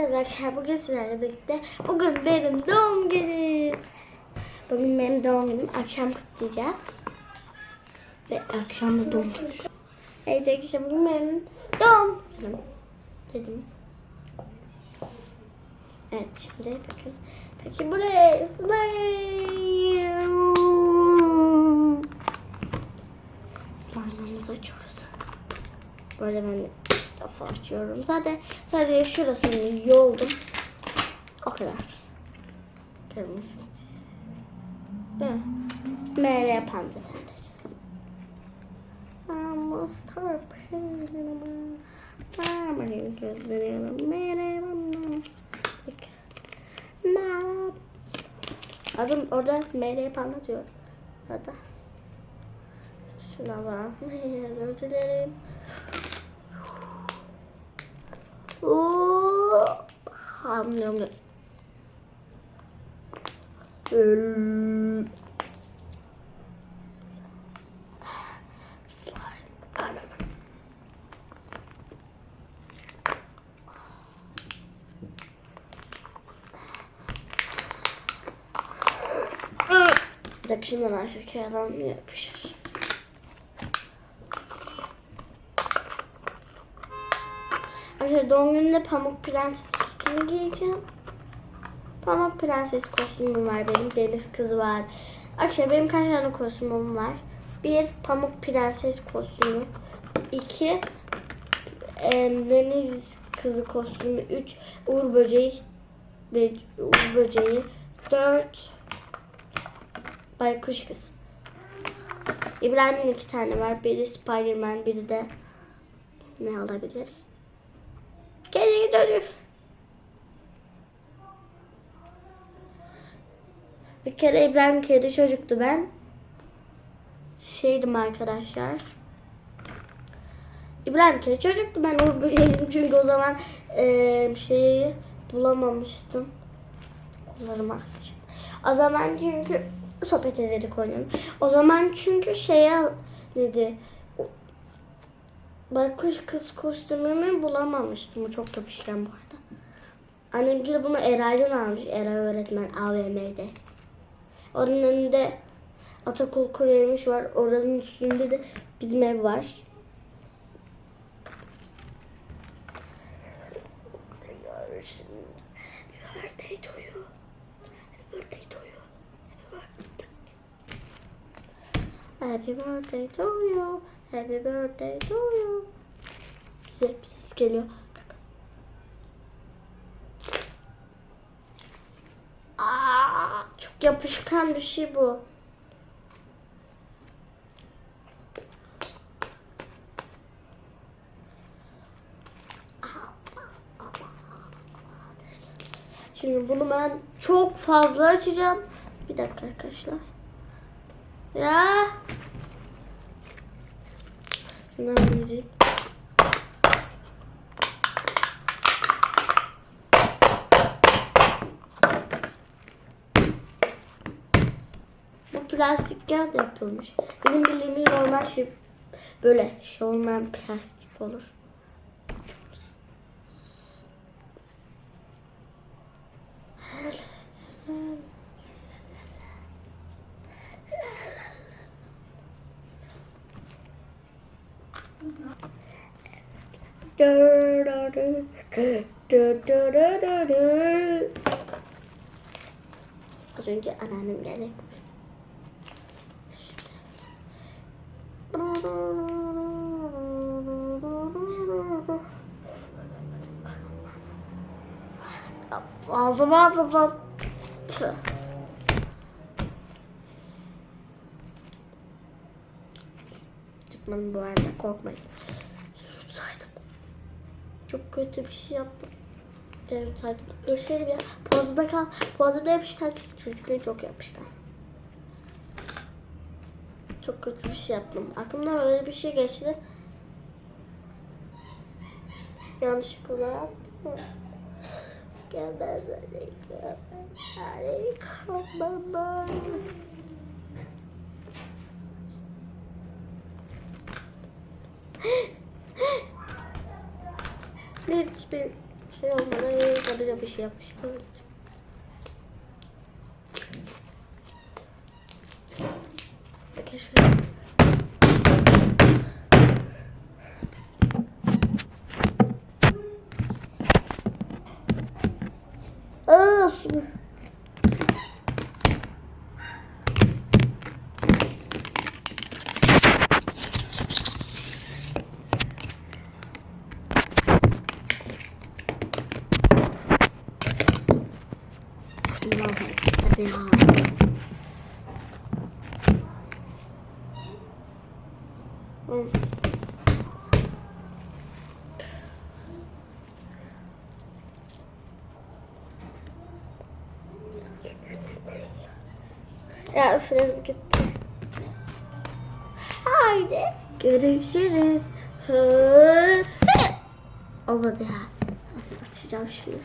Merhaba arkadaşlar bugün sizlerle birlikte bugün benim doğum günüm. Bugün benim doğum günüm akşam kutlayacağız. Ve akşam da doğum günüm. Evet arkadaşlar bugün benim doğum günüm. Dedim. Evet şimdi bakın. Peki buraya slime. Slime'ımızı açıyoruz. Böyle ben de defa açıyorum. Zaten sadece şurasını yoldum. O kadar. Kırmızı. Mere panda sadece. Ama star Mama gözleri mere panda. Ma. Adım orada mere panda diyor. Orada. Şuna bak. Özür dilerim. Bir dakika şundan aşağı adam yapışır. Arkadaşlar doğum gününde pamuk prenses kostümü giyeceğim. Pamuk prenses kostümüm var benim. Deniz kızı var. Arkadaşlar benim kaç tane kostümüm var? Bir pamuk prenses kostümü. İki e, deniz kızı kostümü. Üç uğur böceği ve uğur böceği. Dört baykuş kız. İbrahim'in iki tane var. Biri Spiderman, biri de ne olabilir? Geri dönüyor. Bir kere İbrahim kedi çocuktu ben. Şeydim arkadaşlar. İbrahim kedi çocuktu ben Uğur Böceğiydim çünkü o zaman eee, şeyi bulamamıştım. Kollarım aktı. O zaman çünkü sohbet ederek oynuyordum. O zaman çünkü şeye dedi Baykuş kız kostümümü bulamamıştım. Bu çok yapışkan bu arada. Annemgil bunu Eray'dan almış. Eray öğretmen AVM'de. Onun önünde Atakul Kuruyemiş var. Oranın üstünde de bizim ev var. Happy birthday to you. Happy birthday to you. Size bir ses geliyor. Aa, çok yapışkan bir şey bu. Şimdi bunu ben çok fazla açacağım. Bir dakika arkadaşlar. Ya. Şundan bir plastikten de yapılmış. Bizim bildiğimiz normal şey böyle şey olmayan plastik olur. Az önce anneannem geldi. Ağzıma ağzıma. Çıkmadım bu arada korkmayın. Yutsaydım. Çok kötü bir şey yaptım. Yutsaydım. Görseydim ya. Boğazıma kal. Boğazımda yapışkan. Çocukları çok yapışkan. Çok kötü bir şey yaptım. Aklımdan öyle bir şey geçti. Yanlışlıkla yaptım. Gelmez harika. Hiçbir şey şey olmadan kalıcı bir şey yapmıştım. 嗯。Ya üfledim gitti. Haydi görüşürüz. Olmadı ya. Atacağım şimdi.